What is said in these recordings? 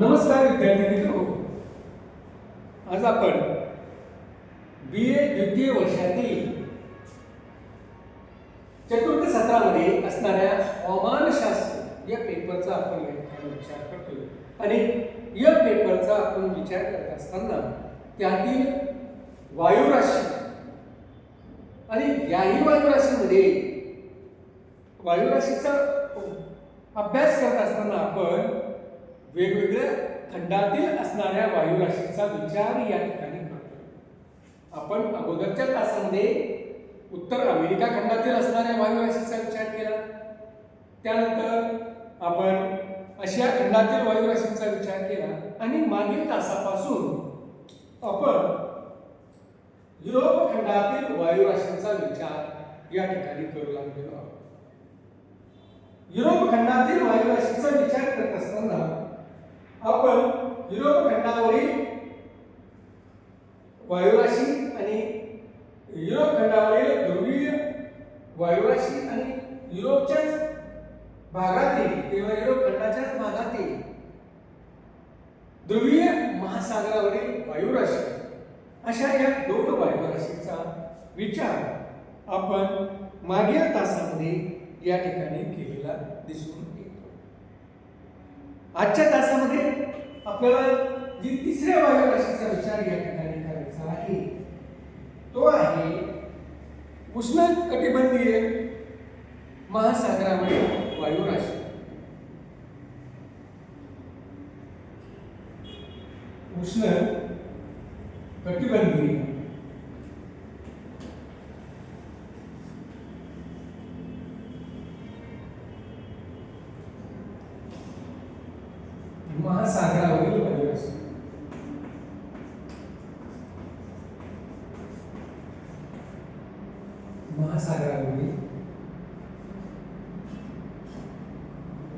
नमस्कार विद्यार्थी मित्र. आज आपण बी ए द्वितीय वर्षातील चतुर्थ सत्रामध्ये असणाऱ्या हवामानशास्त्र या पेपरचा आपण विचार करतोय. आणि या पेपरचा आपण विचार करत असताना त्यातील वायुराशी आणि याही वायुराशीमध्ये वायुराशीचा अभ्यास करत असताना आपण वेगवेगळ्या खंडातील असणाऱ्या वायुराशीचा विचार या ठिकाणी करतो आपण अगोदरच्या तासामध्ये उत्तर अमेरिका खंडातील असणाऱ्या वायुराशीचा विचार केला. त्यानंतर आपण आशिया खंडातील वायुराशींचा विचार केला आणि मागील तासापासून आपण युरोप खंडातील वायुराशींचा विचार या ठिकाणी करू लागलेलो आहोत. युरोप खंडातील वायुराशीचा विचार करत असताना आपण युरोप खंडावरील वायुराशी आणि युरोप खंडावरील ध्रुवीय वायुराशी आणि युरोपच्याच भागातील किंवा युरोप खंडाच्याच भागातील ध्रुवीय महासागरावरील वायुराशी अशा या दोन वायुराशीचा विचार आपण मागील तासामध्ये या ठिकाणी केलेला दिसून आजच्या तासामध्ये आपल्याला जी तिसऱ्या वायुराशीचा विचार या ठिकाणी करायचा आहे तो आहे उष्ण कटिबंधीय महासागरामध्ये वायुराशी. उष्ण कटिबंधीय महासागरावरील वायुराशी महासागरावरील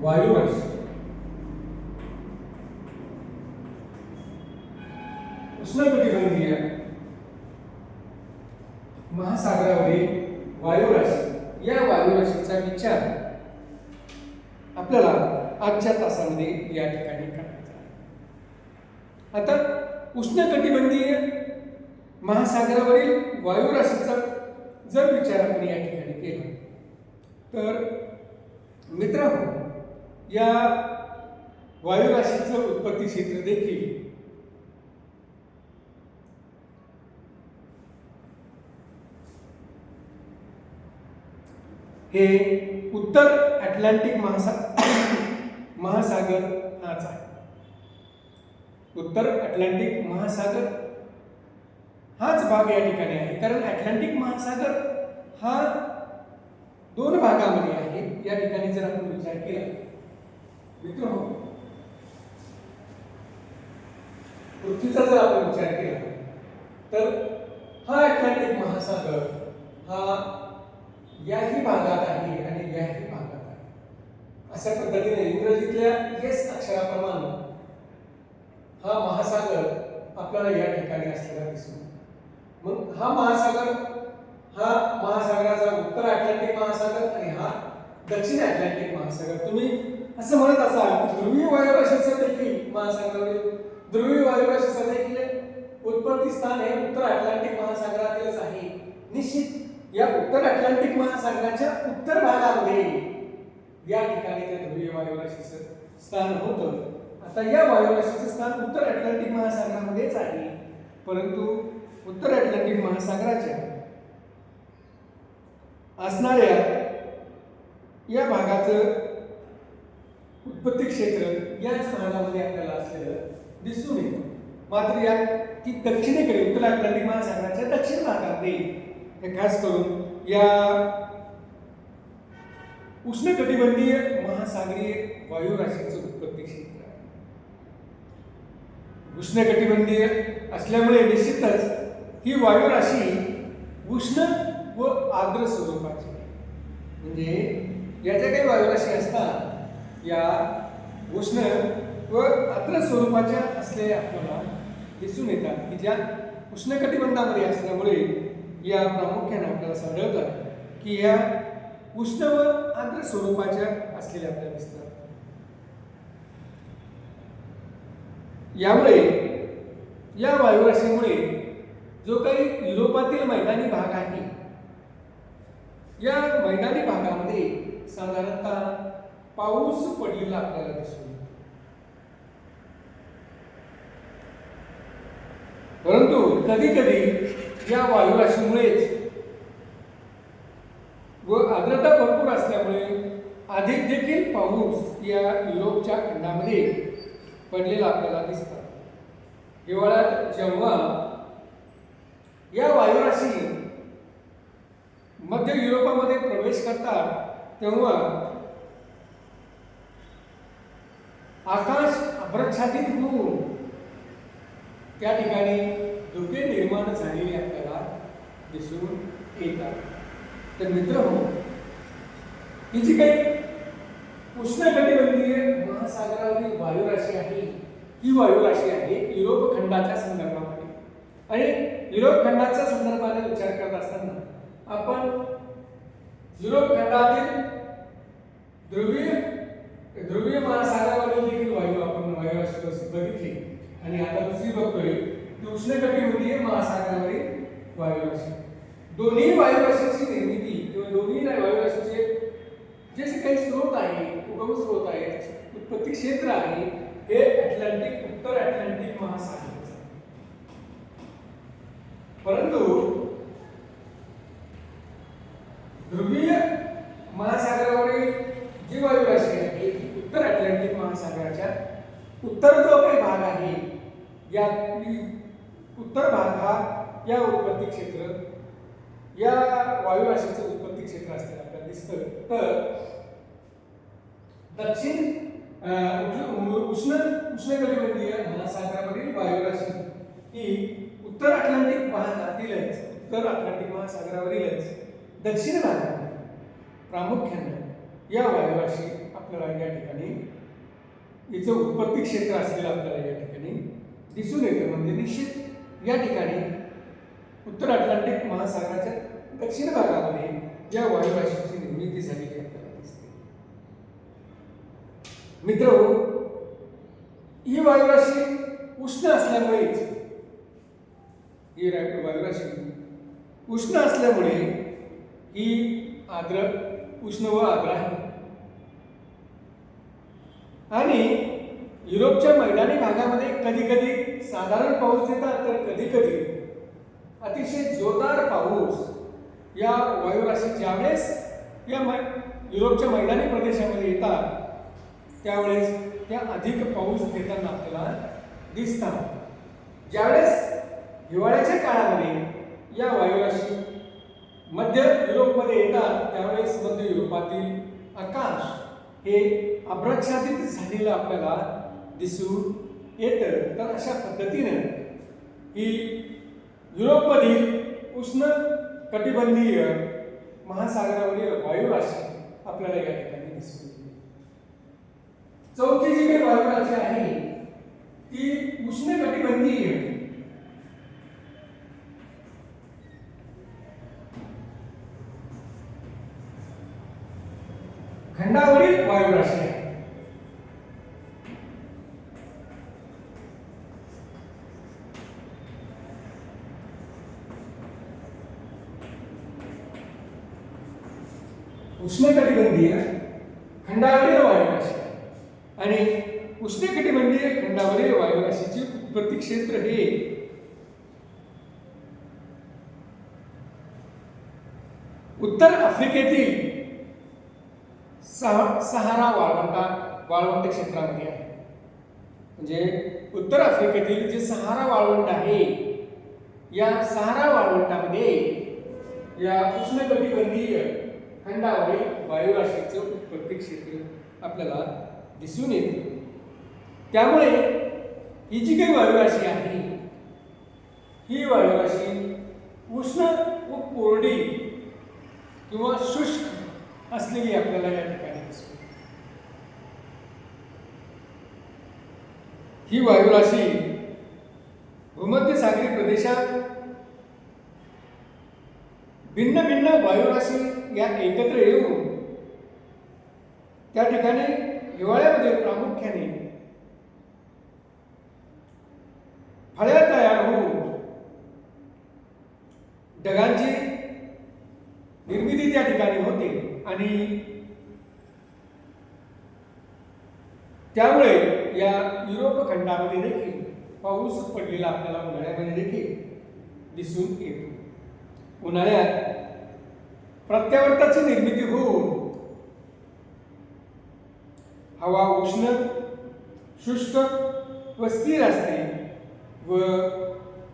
वायुराशी उष्णकटिबंधीय महासागरावरील वायुराशी या वायुराशीचा विचार आपल्याला आजच्या तासामध्ये या ठिकाणी करायचा आता उष्णकटिबंधीय महासागरावरील वायुराशीचा जर विचार आपण या ठिकाणी केला तर मित्रांनो या वायुराशीचं उत्पत्ती क्षेत्र देखील हे उत्तर अटलांटिक महासा महासागर हाच आहे. उत्तर अटलांटिक महासागर हाच भाग या ठिकाणी आहे. कारण अटलांटिक महासागर हा दोन भागामध्ये आहे. या ठिकाणी जर आपण विचार केला मित्र हो, पृथ्वीचा जर आपण विचार केला तर हा अटलांटिक महासागर हा याही भागात आहे आणि याही अशा पद्धतीने इंग्रजीतल्या येस अक्षराप्रमाणे हा महासागर आपल्याला या ठिकाणी असलेला दिसतो मग हा महासागर हा महासागराचा उत्तर अटलांटिक महासागर आणि हा दक्षिण अटलांटिक महासागर. तुम्ही असं म्हणत असाल की ध्रुवीय वायुराशीचं देखील महासागरावरील ध्रुवीय वायुराशीचं देखील उत्पत्ती स्थान हे उत्तर अटलांटिक महासागरातीलच आहे. निश्चित या उत्तर अटलांटिक महासागराच्या उत्तर भागामध्ये या ठिकाणी त्या ध्रुवीय वायुराशीचं स्थान होतं. आता या वायुराशीचं स्थान उत्तर अटलांटिक महासागरामध्येच आहे. परंतु उत्तर अटलांटिक महासागराच्या असणाऱ्या या भागाचं उत्पत्ती क्षेत्र याच स्थानामध्ये आपल्याला असलेलं दिसून येतं. मात्र या ती दक्षिणेकडे उत्तर अटलांटिक महासागराच्या दक्षिण भागामध्ये हे खास करून या उष्णकटिबंधीय महासागरीय वायुराशीचं उत्पत्ती क्षेत्र आहे. उष्णकटिबंधीय असल्यामुळे निश्चितच ही वायू राशी उष्ण व आर्द्र स्वरूपाची म्हणजे या ज्या काही वायुराशी असतात या उष्ण व आर्द्र स्वरूपाच्या असलेल्या आपल्याला दिसून येतात की ज्या उष्णकटिबंधामध्ये असल्यामुळे या प्रामुख्याने आपल्याला आढळतात की या उष्ण व आर्द्र स्वरूपाच्या असलेल्या आपल्याला दिसतात. यामुळे या वायुराशीमुळे जो काही युरोपातील मैदानी भाग आहे या मैदानी भागामध्ये साधारणतः पाऊस पडलेला आपल्याला दिसून परंतु कधी कधी या वायुराशीमुळेच व आर्द्रता भरपूर असल्यामुळे अधिक देखील पाऊस या युरोपच्या खंडामध्ये पडलेला आपल्याला दिसतात हिवाळ्यात जेव्हा या वायुराशी मध्य युरोपामध्ये प्रवेश करतात तेव्हा आकाश अभ्रच्छादित होऊन त्या ठिकाणी धुके निर्माण झालेले आपल्याला दिसून येतात. तर मित्र हो ही जी काही उष्णकटिबंधीय महासागरावरील वायुराशी आहे. ही वायुराशी आहे युरोप खंडाच्या संदर्भामध्ये. आणि युरोप खंडाच्या संदर्भाने विचार करत असताना आपण युरोप खंडातील ध्रुवीय ध्रुवीय महासागरावरील देखील वायू आपण वायुराशी बस- बघितली. आणि आता दुसरी बघतोय ती उष्णकटिबंधीय महासागरावरील वायुराशी दोन्ही वायुराशीची निर्मिती किंवा दोन्ही नाही जे काही स्रोत आहे उगम स्रोत आहेत उत्पत्ती क्षेत्र आहे हे अटलांटिक उत्तर अटलांटिक महासागर परंतु ध्रुवीय महासागरावरील जी वायुराशी आहे ती उत्तर अटलांटिक महासागराच्या उत्तर जो काही भाग आहे या उत्तर भाग हा या उत्पत्ती क्षेत्र या वायुराशीचं उत्पत्ती क्षेत्र असताना दिसतं तर दक्षिण उष्ण- उष्ण कटिबंधीय महासागरावरील वायुराशी ही उत्तर अटलांटिक महासागरातीलच उत्तर अटलांटिक महासागरावरीलच दक्षिण भारतामध्ये प्रामुख्याने या वायुराशी आपल्याला या ठिकाणी हिचं उत्पत्ती क्षेत्र असलेलं आपल्याला या ठिकाणी दिसून येतं. म्हणजे निश्चित या ठिकाणी उत्तर अटलांटिक महासागराच्या दक्षिण भागामध्ये या वायुराशीची निर्मिती झालेली आपल्याला दिसते? मित्र हो, ही वायुराशी उष्ण असल्यामुळेच ही वायुराशी उष्ण असल्यामुळे ही आर्द्र उष्ण व आर्द्र आहे. आणि युरोपच्या मैदानी भागामध्ये कधी कधी साधारण पाऊस देतात तर कधी कधी अतिशय जोरदार पाऊस या वायुराशी ज्यावेळेस या मै युरोपच्या मैदानी प्रदेशामध्ये येतात त्यावेळेस त्या अधिक पाऊस देताना आपल्याला दिसतात. ज्यावेळेस हिवाळ्याच्या काळामध्ये या वायुराशी मध्य युरोपमध्ये येतात त्यावेळेस मध्य युरोपातील आकाश हे अभ्रच्छादित झालेलं आपल्याला दिसून येतं. तर अशा पद्धतीनं ही युरोपमधील उष्ण कटिबंधीय महासागरावरील वायुराशी आपल्याला या ठिकाणी दिसून चौथी जी काही वायुराशी आहे ती उष्ण कटिबंधीय खंडावरील वायुराशी आहे उष्णकटिबंधीय खंडावरील वायुराशी। आणि उष्णकटिबंधीय खंडावरील वायुराशीचे उत्पत्ती क्षेत्र हे उत्तर आफ्रिकेतील सह सहारा वाळवंटा वाळवंट क्षेत्रामध्ये आहे. म्हणजे उत्तर आफ्रिकेतील जे सहारा वाळवंट आहे या सहारा वाळवंटामध्ये या उष्णकटिबंधीय खंडावरील वायुराशीचं उत्पत्ती क्षेत्र आपल्याला दिसून येते. त्यामुळे ही जी काही वायुराशी आहे ही वायुराशी उष्ण व कोरडी किंवा शुष्क असलेली आपल्याला या ठिकाणी दिसते ही वायुराशी भूमध्य सागरी प्रदेशात भिन्न भिन्न वायुराशी या एकत्र येऊन त्या ठिकाणी हिवाळ्यामध्ये प्रामुख्याने फळ्या तयार होऊन ढगांची निर्मिती त्या ठिकाणी होते. आणि त्यामुळे या युरोप खंडामध्ये देखील पाऊस पडलेला आपल्याला उन्हाळ्यामध्ये देखील दिसून येतो. उन्हाळ्यात प्रत्यावर्ताची निर्मिती होऊन हवा उष्ण शुष्क व स्थिर असते व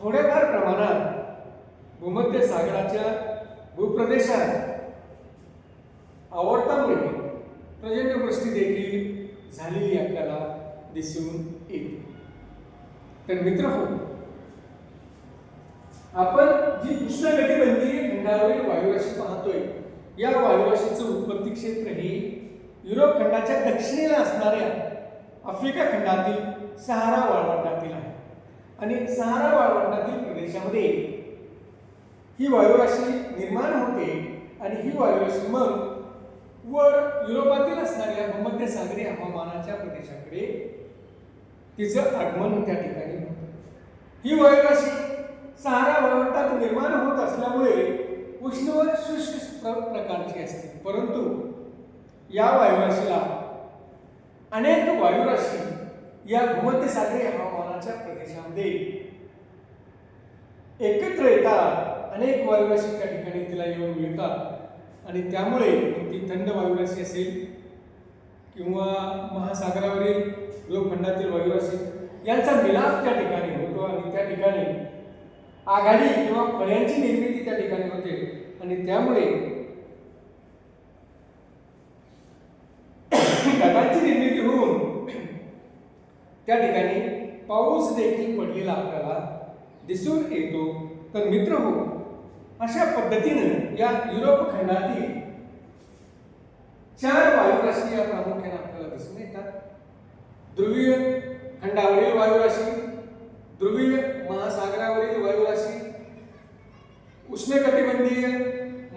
थोड्याफार प्रमाणात भूमध्य सागराच्या भूप्रदेशात आवर्तामुळे पर्जन्यवृष्टी देखील झालेली आपल्याला दिसून येते. तर मित्र हो आपण जी उष्णकटिबंधीय खंडावरील वायुराशी पाहतोय या वायुराशीचं उत्पत्ती क्षेत्र हे युरोप खंडाच्या दक्षिणेला असणाऱ्या आफ्रिका खंडातील सहारा वाळवंटातील आहे. आणि सहारा वाळवंटातील प्रदेशामध्ये ही वायुराशी निर्माण होते आणि ही वायुराशी मग वर युरोपातील असणाऱ्या भूमध्य सागरी हवामानाच्या प्रदेशाकडे तिचं आगमन त्या ठिकाणी होतं. ही वायुराशी सहारा वाळवंटात निर्माण होत असल्यामुळे उष्ण व शुष्क प्रकारची असते. परंतु या वायुराशीला अनेक वायुराशी या भूमध्य सागरी हवामानाच्या प्रदेशामध्ये एकत्र येतात. अनेक वायुराशी त्या ठिकाणी तिला येऊन मिळतात. आणि त्यामुळे ती थंड वायुराशी असेल किंवा महासागरावरील लोखंडातील वायुराशी यांचा मिलाप त्या ठिकाणी होतो आणि त्या ठिकाणी आघाडी किंवा फळ्यांची निर्मिती त्या ठिकाणी होते. आणि त्यामुळे ढगांची निर्मिती होऊन त्या ठिकाणी पाऊस देखील पडलेला आपल्याला दिसून येतो. तर मित्र हो अशा पद्धतीनं या युरोप खंडातील चार वायुराशी या प्रामुख्याने आपल्याला दिसून येतात. ध्रुवीय खंडावरील वायुराशी ध्रुवीय महासागरावरील वायुराशी उष्णकटिबंधीय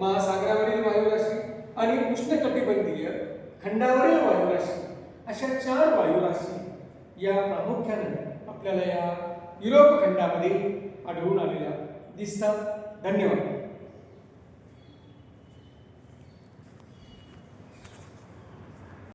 महासागरावरील वायुराशी आणि उष्णकटिबंधीय खंडावरील वायुराशी अशा चार वायुराशी या प्रामुख्याने आपल्याला या युरोप खंडामध्ये आढळून आलेल्या दिसतात. धन्यवाद.